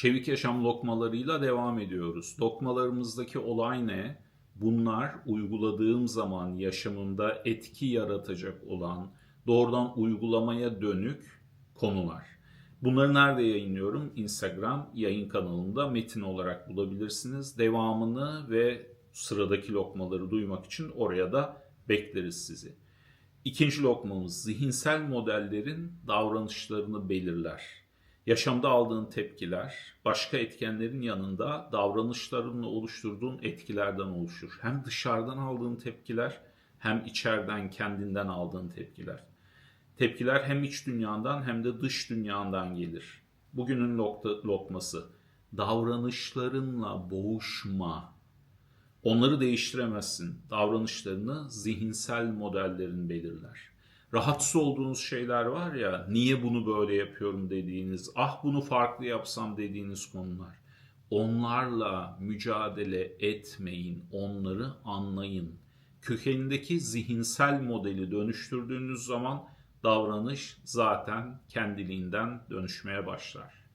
Çevik yaşam lokmalarıyla devam ediyoruz. Lokmalarımızdaki olay ne? Bunlar uyguladığım zaman yaşamımda etki yaratacak olan, doğrudan uygulamaya dönük konular. Bunları nerede yayınlıyorum? Instagram yayın kanalında metin olarak bulabilirsiniz. Devamını ve sıradaki lokmaları duymak için oraya da bekleriz sizi. İkinci lokmamız zihinsel modellerin davranışlarını belirler. Yaşamda aldığın tepkiler başka etkenlerin yanında davranışlarınla oluşturduğun etkilerden oluşur. Hem dışarıdan aldığın tepkiler hem içeriden kendinden aldığın tepkiler. Tepkiler hem iç dünyandan hem de dış dünyandan gelir. Bugünün lokta, lokması davranışlarınla boğuşma. Onları değiştiremezsin. Davranışlarını zihinsel modellerin belirler. Rahatsız olduğunuz şeyler var ya, niye bunu böyle yapıyorum dediğiniz, ah bunu farklı yapsam dediğiniz konular. Onlarla mücadele etmeyin, onları anlayın. Kökenindeki zihinsel modeli dönüştürdüğünüz zaman davranış zaten kendiliğinden dönüşmeye başlar.